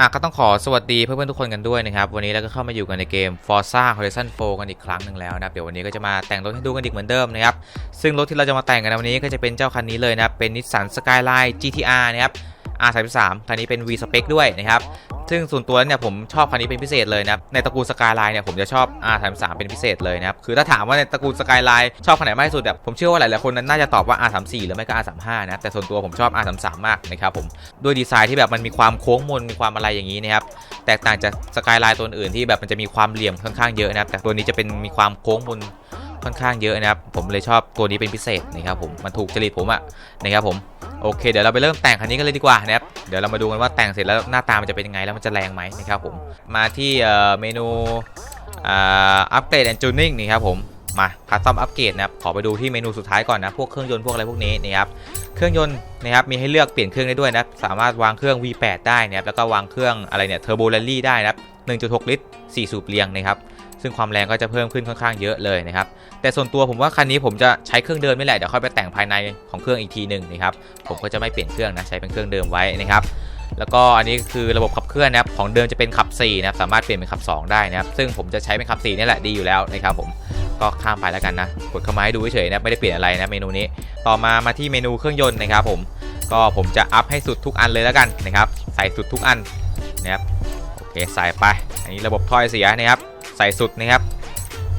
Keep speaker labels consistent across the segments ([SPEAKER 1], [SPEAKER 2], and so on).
[SPEAKER 1] อะก็ต้องขอสวัสดีเพื่อนๆทุกคนกันด้วยนะครับ วันนี้เราก็เข้ามาอยู่กันในเกม Forza Horizon 4 กันอีกครั้งหนึ่งแล้วนะครับเดี๋ยววันนี้ก็จะมาแต่งรถให้ดูกันอีกเหมือนเดิมนะครับซึ่งรถที่เราจะมาแต่งกันในวันนี้ก็จะเป็นเจ้าคันนี้เลยนะเป็น Nissan Skyline GTR นะครับ R33 คันนี้เป็น V Spec ด้วยนะครับซึ่งส่วนตัวเนี่ยผมชอบคันนี้เป็นพิเศษเลยนะในตระกูล Skyline เนี่ยผมจะชอบ R33 เป็นพิเศษเลยนะครับคือถ้าถามว่าในตระกูล Skyline ชอบคันไหนมากที่สุดแบบผมเชื่อว่าหลายๆคนนั้นน่าจะตอบว่า R34 หรือไม่ก็ R35 นะแต่ส่วนตัวผมชอบ R33 มากนะครับผมด้วยดีไซน์ที่แบบมันมีความโค้งมนมีความอะไรอย่างนี้นะครับแตกต่างจากสกายไลน์ตัวอื่นที่แบบมันจะมีความเหลี่ยมค่อนข้างเยอะนะครับแต่ตัวนี้จะเป็นมีความโค้งมนค่อนข้างเยอะนะครับผมเลยชอบตัวนี้เป็นพิเศษนะครับผมมันถูกจริตผมอะนะครับผม โอเค เดี๋ยวเราไปเริ่มแต่งคันนี้กันเลยดีกว่านะครับเดี๋ยวเรามาดูกันว่าแต่งเสร็จแล้วหน้าตามันจะเป็นยังไงแล้วมันจะแรงไหมนะครับผมมาที่เมนูอัปเกรดแอนจูนิ่งนี่ครับผมมาคัสตอมอัปเกรดนะครับขอไปดูที่เมนูสุดท้ายก่อนนะพวกเครื่องยนต์พวกอะไรพวกนี้นะครับเครื่องยนต์นะครับมีให้เลือกเปลี่ยนเครื่องได้ด้วยนะสามารถวางเครื่อง V8 ได้นะครับแล้วก็วางเครื่องอะไรเนี่ยเทอร์โบแรลลี่ได้นะครับ1.6 ลิตร4สูบเรียงนะครับ ซึ่งความแรงก็จะเพิ่มขึ้นค่อนข้างเยอะเลยนะครับ แต่ส่วนตัวผมว่าคันนี้ผมจะใช้เครื่องเดิมไม่แหละ เดี๋ยวค่อยไปแต่งภายในของเครื่องอีกทีหนึ่งนะครับ ผมก็จะไม่เปลี่ยนเครื่องนะ ใช้เป็นเครื่องเดิมไว้นะครับ แล้วก็อันนี้คือระบบขับเคลื่อนนะครับ ของเดิมจะเป็นขับ4นะครับ สามารถเปลี่ยนเป็นขับ 2 ได้นะครับ ซึ่งผมจะใช้เป็นขับ4นี่แหละดีอยู่แล้วนะครับผม ก็ข้ามไปแล้วกันนะ กดเข้ามาให้ดูเฉยๆนะ ไม่ได้เปลี่ยนอะไรนะเมนูนี้ ต่อมา มาที่เมนูเครื่องยนต์นะครับผม ก็ผมจะอัพให้สุดทุกอันเลยแล้วกันนะครับ ใส่สุดทุกอันนะครับ โอเค ใส่ไป อันนี้ระบบถ้อยเสียนะครับ ใส่สุดนะครับ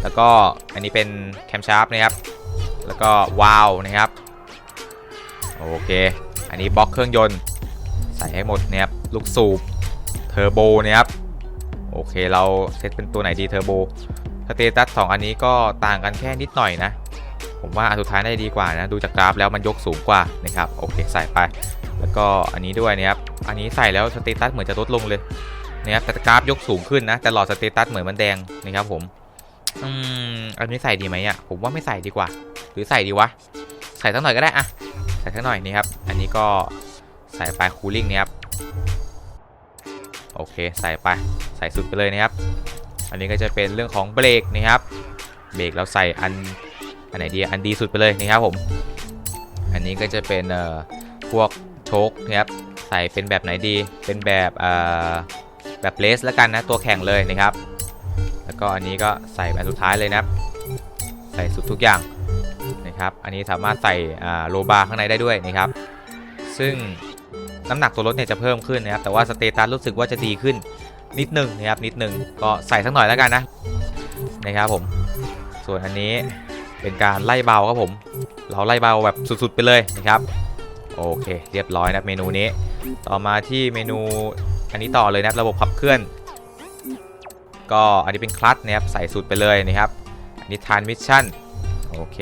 [SPEAKER 1] แล้วก็อันนี้เป็นแคมชาร์ปนะครับ แล้วก็วาวนะครับ โอเค อันนี้บล็อกเครื่องยนต์ ใส่ให้หมดนะครับ ลูกสูบ เทอร์โบนะครับ โอเคเราเซตเป็นตัวไหนดีเทอร์โบ สเตตัสสองอันนี้ก็ต่างกันแค่นิดหน่อยนะ ผมว่าอันสุดท้ายได้ดีกว่านะ ดูจากกราฟแล้วมันยกสูงกว่านะครับ โอเคใส่ไป แล้วก็อันนี้ด้วยนะครับ อันนี้ใส่แล้วสเตตัสเหมือนจะลดลงเลย นะครับแต่กราฟยกสูงขึ้นนะแต่หลอดสเตตัสเหมือนมันแดงนะครับผมอืมอันนี้ใส่ดีไหมอะผมว่าไม่ใส่ดีกว่า หรือใส่ดีวะใส่สักหน่อยก็ได้อะใส่สักหน่อยนี่ครับอันนี้ก็ใส่ไปคูลิ่งนะครับโอเคใส่ไปใส่สุดไปเลยนะครับ อันนี้ก็จะเป็นเรื่องของเบรกนะครับเบรกเราใส่อันอันไหนดีอันดีสุดไปเลยนะครับผมอันนี้ก็จะเป็นเอ่อพวกโชคนะครับใส่เป็นแบบไหนดีเป็นแบบเอ่อ แบบเลสแล้วกันนะตัวแข่งเลยนะครับ แล้วก็อันนี้ก็ใส่แบบสุดท้ายเลยนะครับ ใส่สุดทุกอย่างนะครับ อันนี้สามารถใส่โลบาร์ข้างในได้ด้วยนะครับ ซึ่งน้ำหนักตัวรถเนี่ยจะเพิ่มขึ้นนะครับ แต่ว่าสเตตัสรู้สึกว่าจะดีขึ้นนิดนึงนะครับนิดนึงก็ใส่สักหน่อยแล้วกันนะนะครับผม ส่วนอันนี้เป็นการไล่เบาครับผม เราไล่เบาแบบสุดๆไปเลยนะครับ โอเค เรียบร้อยนะเมนูนี้ ต่อมาที่เมนู อันนี้ต่อเลยนะครับระบบขับเคลื่อน ก็อันนี้เป็นคลัตช์นะครับใส่สุดไปเลยนะครับอันนี้ทานมิชชั่นโอเค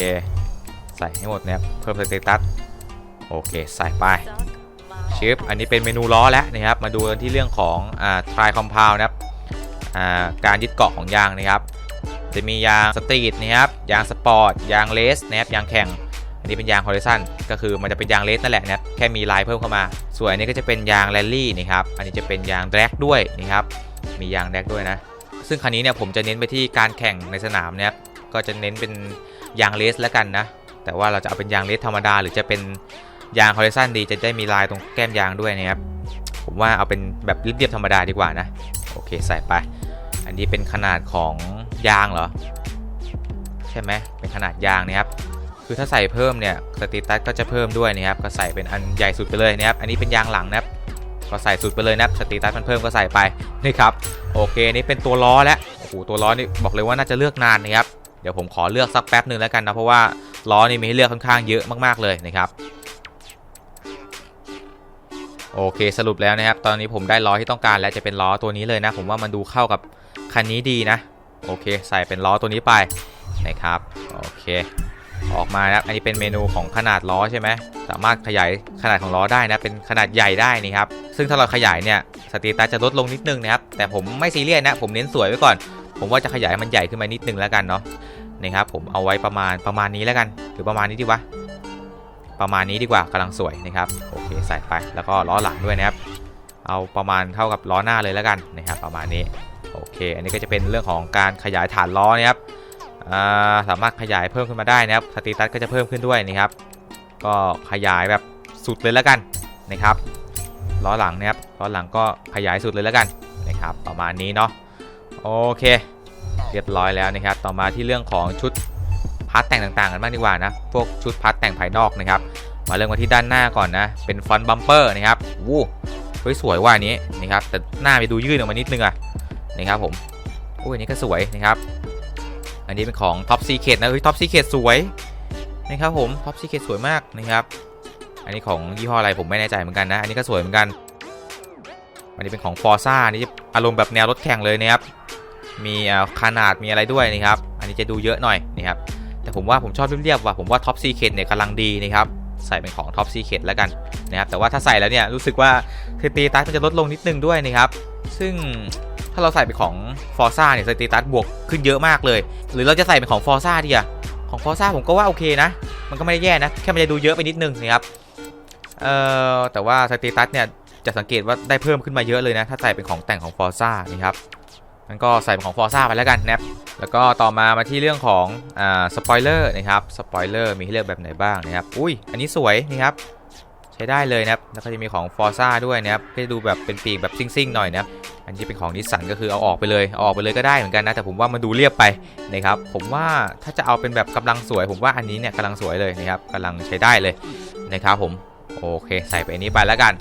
[SPEAKER 1] ใส่ให้หมดนะครับเพิ่มสเตตัสโอเคใส่ไปชิปอันนี้เป็นเมนูล้อแล้วนะครับมาดูกันที่เรื่องของอ่าทรายคอมเพลนะครับอ่าการยึดเกาะของยางนะครับ จะมียางสตรีทนะครับยางสปอร์ตยางเลสนะครับยางแข่ง นนี้เป็นยางฮอริซอนก็คือมันจะเป็นยางเลสนั่นแหละนะแค่มีลายเพิ่มเข้ามา ส่วนอันนี้ก็จะเป็นยางแรลลี่นะครับอันนี้จะเป็นยางแดกด้วยนะครับมียางแดกด้วยนะซึ่งคันนี้เนี่ยผมจะเน้นไปที่การแข่งในสนามเนะครับก็จะเน้นเป็นยางเลสแล้วกันนะแต่ว่าเราจะเอาเป็นยางเลสธรรมดา หรือจะเป็นยางฮอริซอนดีจะได้มีลายตรงแก้มยางด้วยนะครับผมว่าเอาเป็นแบบเรียบๆธรรมดาดีกว่านะโอเคใส่ไป อันนี้เป็นขนาดของยางเหรอ ใช่ไหมเป็นขนาดยางนะครับ คือถ้าใส่เพิ่มเนี่ยสติตัสก็จะเพิ่มด้วยนะครับก็ใส่เป็นอันใหญ่สุดไปเลยนะครับอันนี้เป็นยางหลังนะครับก็ใส่สุดไปเลยนะครับสติตัสมันเพิ่มก็ใส่ไปนี่ครับโอเคนี่เป็นตัวล้อแล้วโอ้โหตัวล้อนี่บอกเลยว่าน่าจะเลือกนานนะครับเดี๋ยวผมขอเลือกสักแป๊บหนึ่งแล้วกันนะเพราะว่าล้อนี่มีให้เลือกค่อนข้างเยอะมากๆเลยนะครับโอเคสรุปแล้วนะครับ ตอนนี้ผมได้ล้อที่ต้องการแล้วจะเป็นล้อตัวนี้เลยนะ ผมว่ามันดูเข้ากับคันนี้ดีนะ โอเค ใส่เป็นล้อตัวนี้ไปนะครับ โอเค ออกมานะครับ อันนี้เป็นเมนูของขนาดล้อใช่ไหม สามารถขยายขนาดของล้อได้นะ เป็นขนาดใหญ่ได้นี่ครับ ซึ่งถ้าเราขยายเนี่ยสเตตัสจะลดลงนิดนึงนะครับ แต่ผมไม่ซีเรียสนะ ผมเน้นสวยไว้ก่อน ผมว่าจะขยายมันใหญ่ขึ้นมานิดนึงแล้วกันเนาะ นี่ครับ ผมเอาไว้ประมาณประมาณนี้แล้วกัน หรือประมาณนี้ดีวะ ประมาณนี้ดีกว่ากำลังสวยนะครับ โอเค ใส่ไป แล้วก็ล้อหลังด้วยนะครับ เอาประมาณเท่ากับล้อหน้าเลยแล้วกันนะครับ ประมาณนี้ โอเค อันนี้ก็จะเป็นเรื่องของการขยายฐานล้อนะครับ สามารถขยายเพิ่มขึ้นมาได้นะครับสตรีตัสก็จะเพิ่มขึ้นด้วยนะครับ ก็ขยายแบบสุดเลยแล้วกันนะครับล้อหลังนะครับล้อหลังก็ขยายสุดเลยแล้วกันนะครับ ประมาณนี้เนาะโอเค เรียบร้อยแล้วนะครับ ต่อมาที่เรื่องของชุดพาร์ทแต่งต่างๆกันบ้างดีกว่านะพวกชุดพาร์ทแต่งภายนอกนะครับ มาเริ่มกันที่ด้านหน้าก่อนนะ เป็นฟอนต์บัมเปอร์นะครับวู้เฮ้ยสวยว่านี้นะครับแต่หน้าไปดูยื่นออกมานิดนึงอะนะครับผมโอ้ยอันนี้ก็สวยนะครับ อันนี้เป็นของ Top Secret นะเฮ้ย Top Secret สวยนะครับผม Top Secret สวยมากนะครับ อันนี้ของยี่ห้ออะไรผมไม่แน่ใจเหมือนกันนะ อันนี้ก็สวยเหมือนกัน อันนี้เป็นของ Forza อันนี้อารมณ์แบบแนวรถแข่งเลยนะครับ มีขนาดมีอะไรด้วยนะครับ อันนี้จะดูเยอะหน่อยนะครับ แต่ผมว่าผมชอบเรียบๆว่ะ ผมว่า Top Secret เนี่ยกำลังดีนะครับ ใส่เป็นของ Top Secret แล้วกันนะครับ แต่ว่าถ้าใส่แล้วเนี่ยรู้สึกว่าสเตตัสมันจะลดลงนิดนึงด้วยนะครับ ซึ่ง ถ้าเราใส่เป็นของ Forza เนี่ยสเตตัสบวกขึ้นเยอะมากเลย หรือเราจะใส่เป็นของ Forza ดีอะของ Forza ผมก็ว่าโอเคนะ มันก็ไม่ได้แย่นะ แค่มันจะดูเยอะไปนิดนึงนะครับ เอ่อ แต่ว่าสเตตัสเนี่ยจะสังเกตว่าได้เพิ่มขึ้นมาเยอะเลยนะ ถ้าใส่เป็นของแต่งของ Forza นะครับงั้นก็ใส่เป็นของ Forza ไปแล้วกันนะครับ แล้วก็ต่อมามาที่เรื่องของอ่าสปอยเลอร์นะครับ สปอยเลอร์มีให้เลือกแบบไหนบ้างนะครับ อุ้ย อันนี้สวยนะครับ ใช้ได้เลยนะครับ แล้วก็จะมีของ Forza ด้วยนะครับ ก็จะดูแบบเป็นปีกแบบซิ่งๆหน่อยนะครับ อันนี้เป็นของนิสสันก็คือเอาออกไปเลยเอาออกไปเลยก็ได้เหมือนกันนะ แต่ผมว่ามันดูเรียบไปนะครับ ผมว่าถ้าจะเอาเป็นแบบกำลังสวย ผมว่าอันนี้เนี่ยกำลังสวยเลยนะครับกำลังใช้ได้เลยนะครับผม โอเค ใส่ไปอันนี้ไปแล้วกัน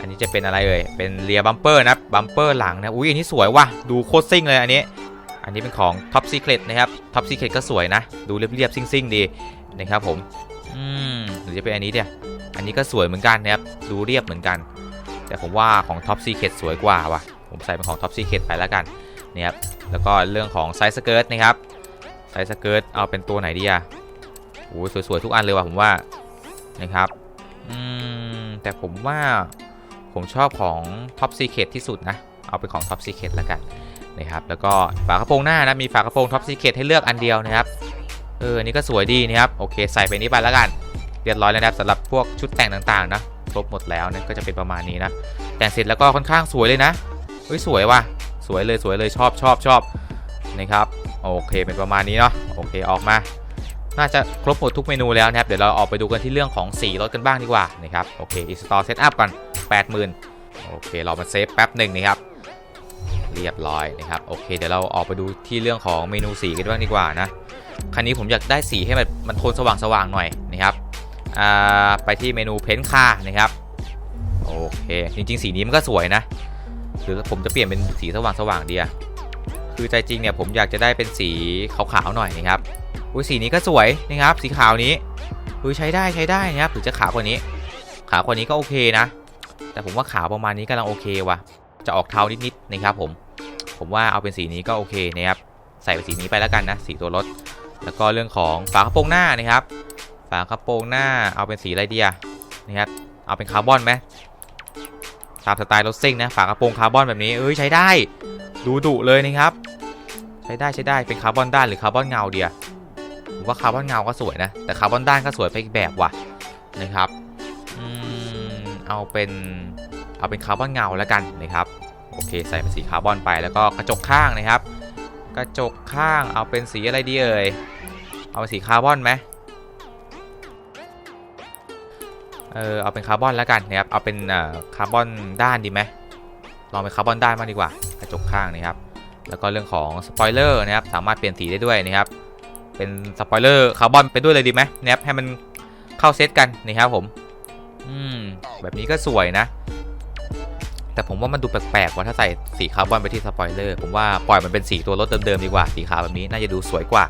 [SPEAKER 1] อันนี้จะเป็นอะไรเอ่ย เป็นเรียบัมเปอร์นะบัมเปอร์หลังนะ อุ้ยอันนี้สวยว่ะ ดูโคตรซิ่งเลยอันนี้ อันนี้เป็นของ Top Secret นะครับ Top Secret ก็สวยนะ ดูเรียบๆซิ่งๆดีนะครับผม อืมหรือจะเป็นอันนี้เดีย อันนี้ก็สวยเหมือนกันนะครับ ดูเรียบเหมือนกัน แต่ผมว่าของ Top Secret สวยกว่าว่ะ ผมใส่เป็นของ Top Secret ไปแล้วกันนะครับ แล้วก็เรื่องของไซส์สเกิร์ตนะครับ ไซส์สเกิร์ตเอาเป็นตัวไหนดีอะโอ้ยสวยๆทุกอันเลยว่ะผมว่า นะครับ อืม แต่ผมว่าผมชอบของ Top Secret ที่สุดนะ เอาเป็นของ Top Secret แล้วกันนะครับ แล้วก็ฝากระโปรงหน้านะ มีฝากระโปรง Top Secret ให้เลือกอันเดียวนะครับ เออนี่ก็สวยดีนะครับ โอเค ใส่ไปนี้ไปแล้วกัน เรียบร้อยแล้วนะครับสำหรับพวกชุดแต่งต่างๆนะครบหมดแล้วนี่ก็จะเป็นประมาณนี้นะแต่งเสร็จแล้วก็ค่อนข้างสวยเลยนะเฮ้ยสวยว่ะสวยเลยสวยเลยชอบชอบชอบนะครับโอเคเป็นประมาณนี้เนาะโอเคออกมา น่าจะครบหมดทุกเมนูแล้วนะครับเดี๋ยวเราออกไปดูกันที่เรื่องของสีรถกันบ้างดีกว่านะครับโอเค install setup ก่อน80,000โอเคเรามาเซฟแป๊บหนึ่งนะครับเรียบร้อยนะครับโอเคเดี๋ยวเราออกไปดูที่เรื่องของเมนูสีกันบ้างดีกว่านะคันนี้ผมอยากได้สีให้มันมันโทนสว่างๆหน่อยนะครับ ไปที่เมนูเพ้นท์ค่านะครับโอเคจริง ๆ สีนี้มันก็สวยนะหรือผมจะเปลี่ยนเป็นสีสว่างๆดีอะคือใจจริงเนี่ยผมอยากจะได้เป็นสีขาวๆหน่อยนะครับอุ้ยสีนี้ก็สวยนะครับ สีขาวนี้อุ้ยใช้ได้ใช้ได้นะครับหรือจะขาวกว่านี้ ขาวกว่านี้ก็โอเคนะ แต่ผมว่าขาวประมาณนี้กำลังโอเคว่ะ จะออกเทานิดๆนะครับผมผมว่าเอาเป็นสีนี้ก็โอเคนะครับใส่เป็นสีนี้ไปแล้วกันนะสีตัวรถ แล้วก็เรื่องของฝากระโปรงหน้านะครับ ฝากระโปรงหน้าเอาเป็นสีอะไรดีอะนะครับเอาเป็นคาร์บอนไหมตามสไตล์รถซิ่งนะฝากระโปรงคาร์บอนแบบนี้เอ้ยใช้ได้ดูดุเลยนะครับใช้ได้ใช้ได้เป็นคาร์บอนด้านหรือคาร์บอนเงาเดียผมว่าคาร์บอนเงาก็สวยนะแต่คาร์บอนด้านก็สวยไปอีกแบบว่ะนะครับอืมเอาเป็นเอาเป็นคาร์บอนเงาแล้วกันนะครับโอเคใส่เป็นสีคาร์บอนไปแล้วก็กระจกข้างนะครับ กระจกข้างเอาเป็นสีอะไรดีเอ่ยเอาเป็นสีคาร์บอนไหม เออเอาเป็นคาร์บอนแล้วกันนะครับ เอาเป็นคาร์บอนด้านดีไหมลองเป็นคาร์บอนด้านมากดีกว่ากระจกข้างนะครับ แล้วก็เรื่องของสปอยเลอร์นะครับ สามารถเปลี่ยนสีได้ด้วยนะครับ เป็นสปอยเลอร์คาร์บอนไปด้วยเลยดีไหมนะครับให้มันเข้าเซตกันนะครับผม อืมแบบนี้ก็สวยนะ แต่ผมว่ามันดูแปลกๆว่าถ้าใส่สีคาร์บอนไปที่สปอยเลอร์ผมว่าปล่อยมันเป็นสีตัวรถเดิมๆดีกว่าสีขาวแบบนี้น่าจะดูสวยกว่า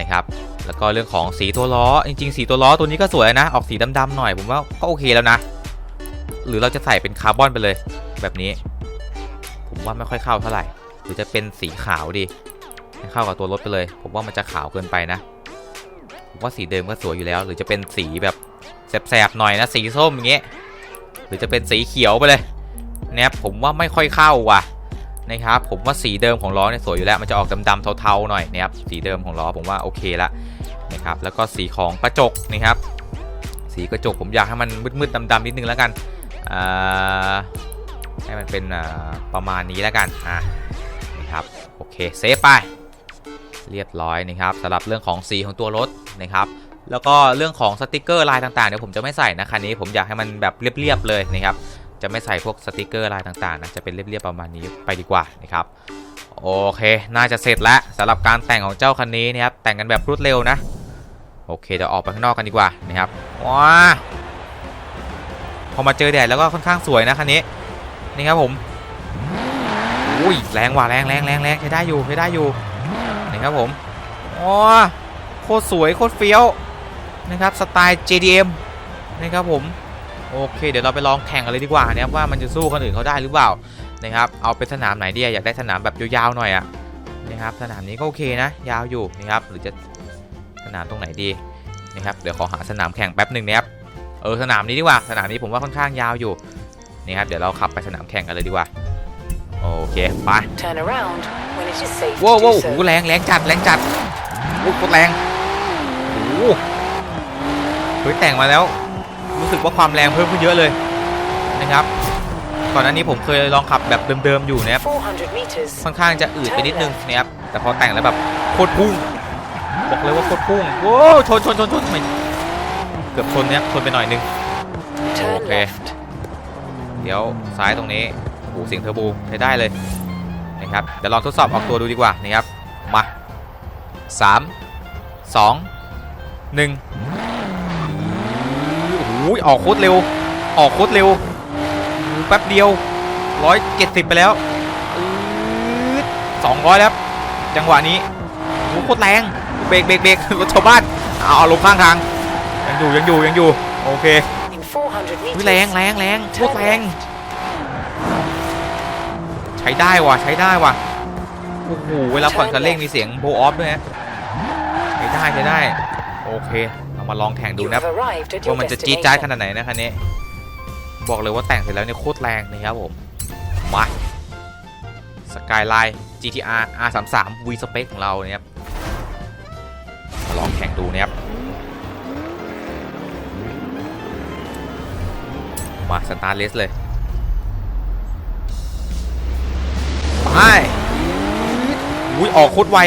[SPEAKER 1] นะครับแล้วก็เรื่องของสีตัวล้อจริงๆ สีตัวล้อตัวนี้ก็สวยนะ ออกสีดำๆหน่อยผมว่าก็โอเคแล้วนะ หรือเราจะใส่เป็นคาร์บอนไปเลย แบบนี้ ผมว่าไม่ค่อยเข้าเท่าไหร่ หรือจะเป็นสีขาวดีให้เข้ากับตัวรถไปเลย ผมว่ามันจะขาวเกินไปนะผมว่าสีเดิมก็สวยอยู่แล้ว หรือจะเป็นสีแบบแสบๆหน่อยนะสีส้มอย่างเงี้ยหรือจะเป็นสีเขียวไปเลย เนี่ยผมว่าไม่ค่อยเข้าว่ะนะครับผมว่าสีเดิมของล้อเนี่ยสวยอยู่แล้วมันจะออกดำๆเทาๆหน่อยนะครับสีเดิมของล้อผมว่าโอเคละนะครับแล้วก็สีของกระจกนะครับสีกระจกผมอยากให้มันมืดๆดำๆนิดนึงแล้วกันอ่าให้มันเป็นอ่าประมาณนี้แล้วกันอ่านะครับโอเคเซฟไปเรียบร้อยนะครับสำหรับเรื่องของสีของตัวรถนะครับแล้วก็เรื่องของสติกเกอร์ลายต่างๆเดี๋ยวผมจะไม่ใส่นะคันนี้ผมอยากให้มันแบบเรียบๆเลยนะครับ จะไม่ใส่พวกสติกเกอร์ลายต่างๆนะจะเป็นเรียบๆประมาณนี้ไปดีกว่านะครับโอเค น่าจะเสร็จแล้วสำหรับการแต่งของเจ้าคันนี้นะครับแต่งกันแบบรวดเร็วนะ โอเคเดี๋ยวออกไปข้างนอกกันดีกว่านะครับว้าพอมาเจอแดดแล้วก็ค่อนข้างสวยนะคันนี้นี่ครับผมอุ้ยแรงว่ะแรงแรงแรงแรงใช้ได้อยู่ใช้ได้อยู่นี่ครับผมว้าโคตรสวยโคตรเฟี้ยวนะครับสไตล์ JDM นะครับผม โอเค เดี๋ยวเราไปลองแข่งกันเลยดีกว่านะครับว่ามันจะสู้คนอื่นเขาได้หรือเปล่านะครับเอาเป็นสนามไหนดีอะอยากได้สนามแบบยาวๆหน่อยอะนะครับสนามนี้ก็โอเคนะ ยาวอยู่นะครับหรือจะสนามตรงไหนดีนะครับเดี๋ยวขอหาสนามแข่งแป๊บหนึ่งนะครับเออสนามนี้ดีกว่าสนามนี้ผมว่าค่อนข้างยาวอยู่นี่ครับเดี๋ยวเราขับไปสนามแข่งกันเลยดีกว่าโอเคไป
[SPEAKER 2] Turn around when it is safe
[SPEAKER 1] ว้าว
[SPEAKER 2] to
[SPEAKER 1] ว้าว
[SPEAKER 2] do
[SPEAKER 1] โอ้โห
[SPEAKER 2] so.
[SPEAKER 1] แรงแรงจัดแรงจัดโอ้โหโคตรแรงโอ้โหเฮ้ยแต่งมาแล้ว รู้สึกว่าความแรงเพิ่มขึ้นเยอะเลยนะครับก่อนหน้านี้ผมเคยลองขับแบบเดิมๆอยู่นะครับ
[SPEAKER 2] 400 meters.
[SPEAKER 1] ค่อนข้างจะอืดไปนิดนึงนะครับแต่พอแต่งแล้วแบบโคตรพุ่งบอกเลยว่าโคตรพุ่งโว้วชนชนชนชนไม่เกือบชนเนี่ยชนไปหน่อยนึง
[SPEAKER 2] Turn
[SPEAKER 1] Okay.
[SPEAKER 2] left.
[SPEAKER 1] เดี๋ยวซ้ายตรงนี้โอ้โหเสียงเทอร์โบใช้ได้เลยนะครับเดี๋ยวลองทดสอบออกตัวดูดีกว่านะครับมาสามส องหนึ่งโอ้โหออกโคตรเร็ว ออกโคตรเร็วแป๊บเดียวร้อยเจ็ดสิบไปแล้วสองร้อยแล้วจังหวะนี้โอ้โคตรแรงเบรกเบรกเบรกรถชาวบ้านเอาเอาลงข้างทางยังอยู่ยังอยู่ยังอยู่โอเคแรงแรงแรงโคตรแรงใช้ได้ว่ะใช้ได้ว่ะโอ้โหเวลาผ่อนคันเร่งมีเสียงโบออฟด้วยนะใช้ได้ใช้ได้โอเค มาลองแข่งดู
[SPEAKER 2] You
[SPEAKER 1] นะ
[SPEAKER 2] have arrived at
[SPEAKER 1] ว่า
[SPEAKER 2] your
[SPEAKER 1] มันจะจี๊ดจ๊าดข
[SPEAKER 2] destination.
[SPEAKER 1] นาดไหนนะคันนี้ บอกเลยว่าแต่งเสร็จแล้วเนี่ยโคตรแรงนะครับผม มาสกายไลน์ GTR R33 V Spec ของเราเนี่ยครับมาลองแข่งดูนะครับ มาสตาร์เลสเลย ไปอุ้ยออกโคตรไว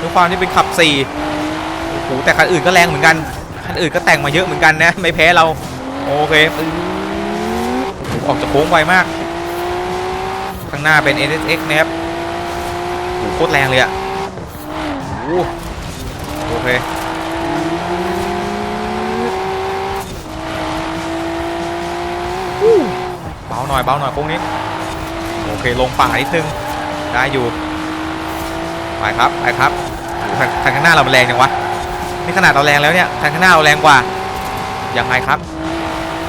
[SPEAKER 1] ด้วยความที่เป็นขับ 4 โอ้โห แต่คันอื่นก็แรงเหมือนกัน คันอื่นก็แต่งมาเยอะเหมือนกันนะ ไม่แพ้เรา โอเคออกจากโค้งไวมาก ข้างหน้าเป็น NSX นะครับโอ้โหโคตรแรงเลยอะโอ้โอเคเบาหน่อยเบาหน่อยโค้งนี้ โอเคลงป่านิดนึง ได้อยู่ ไปครับ ไปครับทางทางข้างหน้าเรามันแรงจังวะ นี่ขนาดเราแรงแล้วเนี่ยทางข้างหน้าเราแรงกว่ายังไงครับ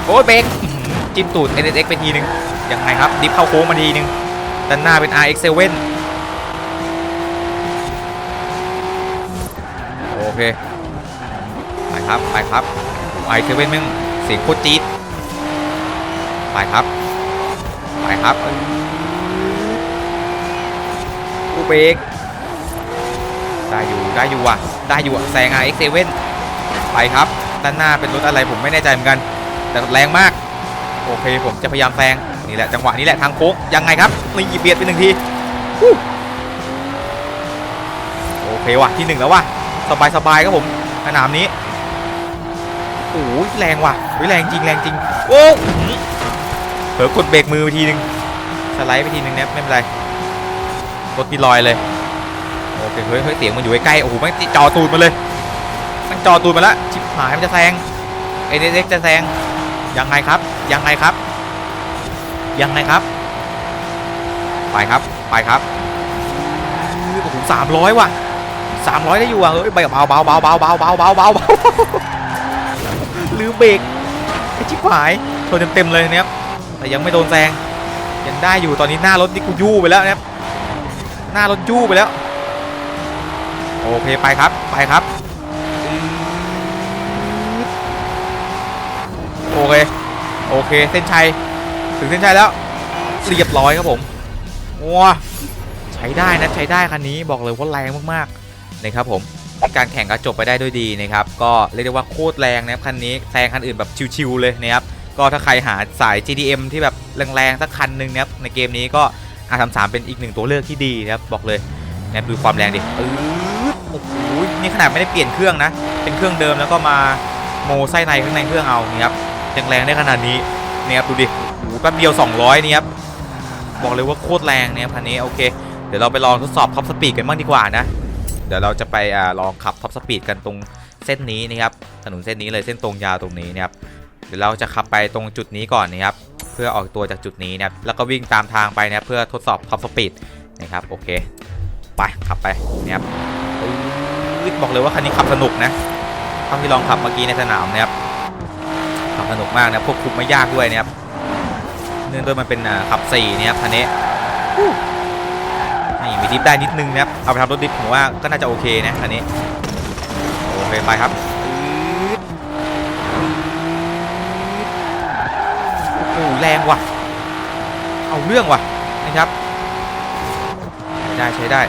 [SPEAKER 1] โอ้ยเบรกอื้อหือจิ้มตูด NSX ไปทีนึงยังไงครับ ดิฟเข้าโค้งมาทีนึงด้านหน้าเป็น RX7 โอเคไปครับไปครับ RX7 แม่งเสียงโคตรจี๊ดไปครับไปครับอูเบรก ได้อยู่ได้อยู่ว่ะได้อยู่อะแซง RX7 ไปครับ ด้านหน้าเป็นรถอะไรผมไม่แน่ใจเหมือนกัน แต่แรงมาก โอเคผมจะพยายามแซงนี่แหละจังหวะนี้แหละทางโค้งยังไงครับนี่เบียดไปหนึ่งทีโอเคว่ะที่หนึ่งแล้วว่ะสบายสบายครับผมสนามนี้โอ้ยแรงว่ะเฮ้ยแรงจริงแรงจริงโอ้อื้อหือเผลอกดเบรกมือไปทีนึงสไลด์ไปทีนึงเนี่ยไม่เป็นไรรถมีรอยเลย เฮ้ยเฮ้ยเสียงมันอยู่ใกล้โอ้โหแมันจอตูดมาเลยมันจอตูดมาแล้วชิบหายมันจะแซงเอเน็กจะแซงยังไงครับยังไงครับยังไงครับ ไปครับไปครับโอ้โหสามร้อยว่ะสามร้อยได้อยู่อะเฮ้ยเบาเบาเบาเบาเบาเบาเบาเบาเบาเบาลืมเบรกไอ้ชิบหายชนเต็มๆเลยเนี่ยแต่ยังไม่โดนแซงยังได้อยู่ตอนนี้หน้ารถนี่กูยู่ไปแล้วเนะครับหน้ารถยู่ไปแล้ว โอเคไปครับไปครับ โอเค โอเคเส้นชัย ถึงเส้นชัยแล้วเรียบร้อยครับผมว้าใช้ได้นะใช้ได้คันนี้บอกเลยว่าแรงมากๆนะครับผมการแข่งก็จบไปได้ด้วยดีนะครับก็เรียกได้ว่าโคตรแรงนะครับคันนี้แซงคันอื่นแบบชิวๆเลยนะครับก็ถ้าใครหาสาย GDM ที่แบบแรงๆสักคันหนึ่งนะครับในเกมนี้ก็ R33 เป็นอีกหนึ่งตัวเลือกที่ดีนะครับบอกเลยนะครับดูความแรงดิ โอ้โหนี่ขนาดไม่ได้เปลี่ยนเครื่องนะ เป็นเครื่องเดิมแล้วก็มาโมไส้ในข้างในเครื่องเอานี่ครับยังแรงได้ขนาดนี้เนี่ยครับดูดิโอ้โหแป๊บเดียว 200นี่ครับบอกเลยว่าโคตรแรงเนี่ยคันนี้โอเค เดี๋ยวเราไปลองทดสอบท็อปสปีดกันบ้างดีกว่านะ เดี๋ยวเราจะไปอ่าลองขับท็อปสปีดกันตรงเส้นนี้นะครับถนนเส้นนี้เลยเส้นตรงยาวตรงนี้นะครับเดี๋ยวเราจะขับไปตรงจุดนี้ก่อนนะครับเพื่อออกตัวจากจุดนี้นะครับแล้วก็วิ่งตามทางไปนะเพื่อทดสอบท็อปสปีดนะครับโอเค ไปขับไปนะครับ อุ๊ยบอกเลยว่าคันนี้ขับสนุกนะเท่าที่ลองขับเมื่อกี้ในสนามนะครับขับสนุกมากนะควบคุมไม่ยากด้วยนะครับเนื่องด้วยมันเป็นขับ4นะครับคันนี้นี่มีดิฟได้นิดนึงนะครับเอาไปทำรถดิฟผมว่าก็น่าจะโอเคนะคันนี้โอเคไปครับโอ้โหแรงว่ะ เอาเรื่องว่ะนะครับ ได้ใช้ได้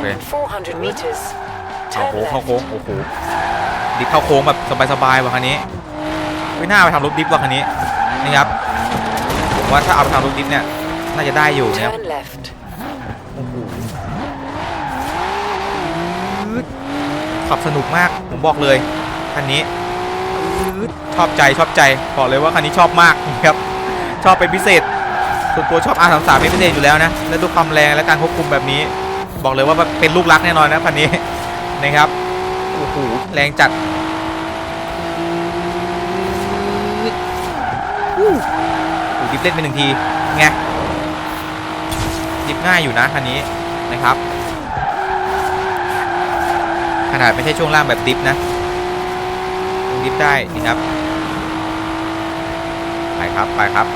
[SPEAKER 1] เค
[SPEAKER 2] 400 meters.
[SPEAKER 1] เอา
[SPEAKER 2] Turn
[SPEAKER 1] โค้งเข้า
[SPEAKER 2] left.
[SPEAKER 1] โค้งโอ้โหดิฟเข้าโค้งแบบสบายๆว่ะคันนี้ไม่น่าไปทำรถดิฟว่ะคันนี้นี่ครับผมว่าถ้าเอาไปทำรถดิฟเนี่ยน่าจะได้อยู่นะครับ
[SPEAKER 2] Turn left.
[SPEAKER 1] โอ้โหขับสนุกมากผมบอกเลยคันนี้ชอบใจชอบใจบอกเลยว่าคันนี้ชอบมากนะครับชอบเป็นพิเศษส่วนตัวชอบ R33 เป็นพิเศษอยู่แล้วนะและดูความแรงและการควบคุมแบบนี้ บอกเลยว่าเป็นลูกรักแน่นอนนะคันนี้นะครับโอ้โหแรงจัดอู้หูดิฟเล่นไปหนึ่งทีไงดิฟง่ายอยู่นะคันนี้นะครับ ขนาดไม่ใช่ช่วงล่างแบบดิฟนะยังดิฟได้นี่ครับไปครับไปครับ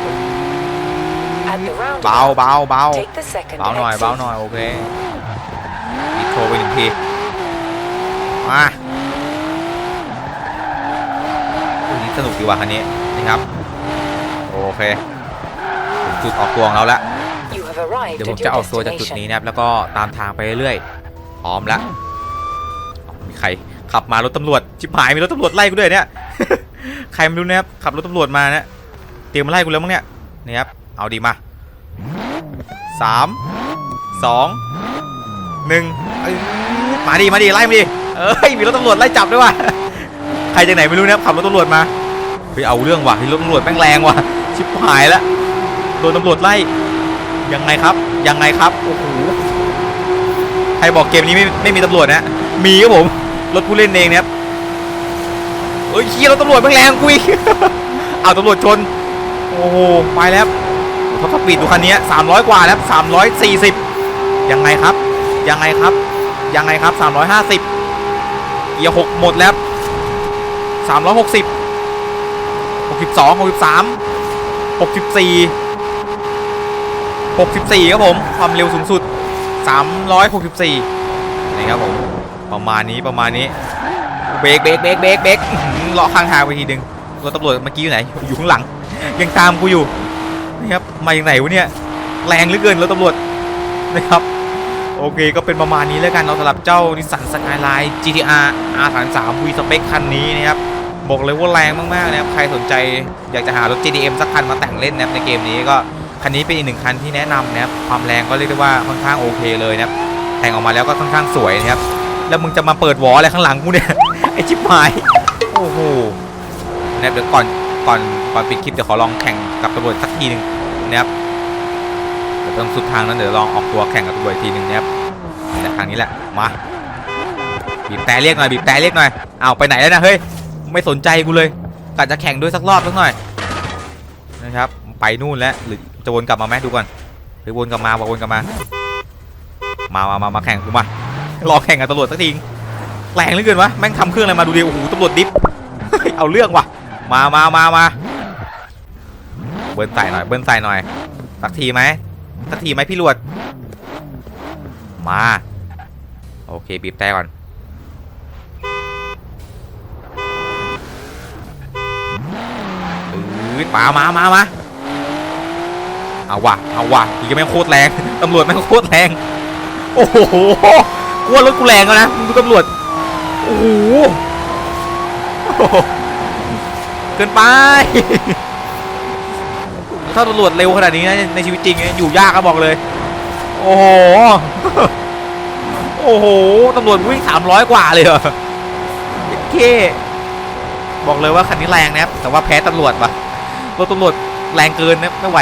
[SPEAKER 2] At the
[SPEAKER 1] เบา
[SPEAKER 2] roundabout,
[SPEAKER 1] เบาเบา
[SPEAKER 2] take the second
[SPEAKER 1] เบาหน่อย
[SPEAKER 2] exit.
[SPEAKER 1] เบาหน่อยโอเคดิฟโทรไปหนึ่งที มาอันนี้สนุกดีว่ะคันนี้นะครับ โอเคถึงจุดออกตัวของเราแล้ว
[SPEAKER 2] You have arrived
[SPEAKER 1] เดี๋ยวผม
[SPEAKER 2] at
[SPEAKER 1] จะ
[SPEAKER 2] your
[SPEAKER 1] ออกตัวจากจุด
[SPEAKER 2] destination.
[SPEAKER 1] นี้นะครับแล้วก็ตามทางไปเรื่อยๆพร้อมแล้วมีใครขับมารถตำรวจชิบหายมีรถตำรวจไล่กูด้วยเนี่ยใครไม่รู้นะครับขับรถตำรวจมานะเตรียมมาไล่กูแล้วมั้งเนี่ยนี่ครับเอาดีมาสามสอง หนึ่งมาดีมาดีไล่มาดีเอ้ยมีรถตำรวจไล่จับด้วยว่ะใครจากไหนไม่รู้นะขับรถตำรวจมาเฮ้ยเอาเรื่องว่ะรถตำรวจแม่งแรงว่ะชิบหายแล้วโดนตำรวจไล่ยังไงครับยังไงครับโอ้โหใครบอกเกมนี้ไม่ไม่มีตำรวจนะมีครับผมรถผู้เล่นเองเนี่ยครับเอ้ยขี้ยรถตำรวจแม่งแรงกุยเอาตำรวจชนโอ้โหไปแล้วเขาขับปีดดูคันนี้สามร้อยกว่าแล้วสามร้อยสี่สิบยังไงครับ ยังไงครับ ยังไงครับสามร้อยห้าสิบเกียร์หกหมดแล้วสามร้อยหกสิบหกสิบสองหกสิบสามหกสิบสี่64 ครับผม ความเร็วสูงสุด 364 นี่ครับผม ประมาณนี้ประมาณนี้ เบรกเบรกเบรกเบรกเบรกเลาะข้างทางไปทีหนึ่งรถตำรวจเมื่อกี้อยู่ไหน อยู่ข้างหลัง ยังตามกูอยู่ นี่ครับ มาอย่างไหนวะเนี่ย แรงเหลือเกินรถตำรวจนะครับ โอเคก็เป็นประมาณนี้แล้วกันเราสำหรับเจ้านิสสันสกายไลน์ GTR R33 V Spec คันนี้นะครับบอกเลยว่าแรงมากๆนะครับใครสนใจอยากจะหารถ GTM สักคันมาแต่งเล่นนะครับในเกมนี้ก็คันนี้เป็นอีกหนึ่งคันที่แนะนำนะครับความแรงก็เรียกได้ว่าค่อนข้างโอเคเลยนะครับแต่งออกมาแล้วก็ค่อนข้างสวยนะครับแล้วมึงจะมาเปิดวอลอะไรข้างหลังกูเนี่ยไอชิบหายโอ้โหนะครับเดี๋ยวก่อนก่อนก่อนปิดคลิปเดี๋ยวขอลองแข่งกับตำรวจสักทีหนึ่งนะครับ ตรงสุดทางนั้นเดี๋ยวลองออกตัวแข่งกับตำรวจอีกทีหนึ่งนะครับทางนี้แหละมาบีบแต่เรียกหน่อยบีบแต่เรียกหน่อยอ้าวไปไหนแล้วนะเฮ้ยไม่สนใจกูเลยกะจะแข่งด้วยสักรอบสักหน่อยนะครับไปนู่นแล้วหรือจะวนกลับมาไหมดูก่อนหรือวนกลับมาบอกวนกลับมา มามามามาแข่งกูมารอแข่งกับตำรวจสักทีแรงเหลือเกินวะแม่งทำเครื่องอะไรมาดูดิโอ้โหตำรวจดิฟเอาเรื่องว่ะมามามามาเบิ้ลใส่หน่อยเบิ้ลใส่หน่อยสักทีไหม สักทีไหมพี่หลวด มา โอเค บีบแต่ก่อน อืดมามามามาเอาว่ะ เอาว่ะอีกแม่งโคตรแรง ตำรวจแม่งโคตรแรง โอ้โหกลัวรถกูแรงแล้วนะมึงดูตำรวจ โอ้โหเกินไป ถ้าตำรวจเร็วขนาดนี้นะในชีวิตจริงเนี่ยอยู่ยากก็บอกเลย โอ้โห โอ้โหตำรวจวิ่งสามร้อยกว่าเลยเหรอโอเคบอกเลยว่าคันนี้แรงนะครับแต่ว่าแพ้ตำรวจว่ะรถตำรวจแรงเกินนะไม่ไหว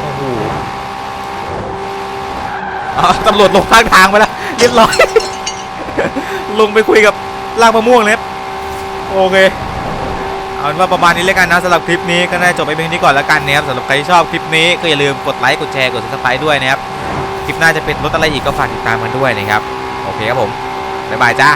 [SPEAKER 1] โอ้โหอ๋อตำรวจลงข้างทางไปแล้วเรียบร้อย ลงไปคุยกับลากมะม่วงเลยครับโอเค เอาเป็นว่าประมาณนี้แล้วกันนะสำหรับคลิปนี้ก็ได้จบไปเพียงนี้ก่อนแล้วกันนะครับสำหรับใครที่ชอบคลิปนี้ก็อย่าลืมกดไลค์กดแชร์กดซับสไครต์ด้วยนะครับคลิปหน้าจะเป็นรถอะไรอีกก็ฝากติดตามกันด้วยนะครับโอเคครับผมบ๊ายบายจ้า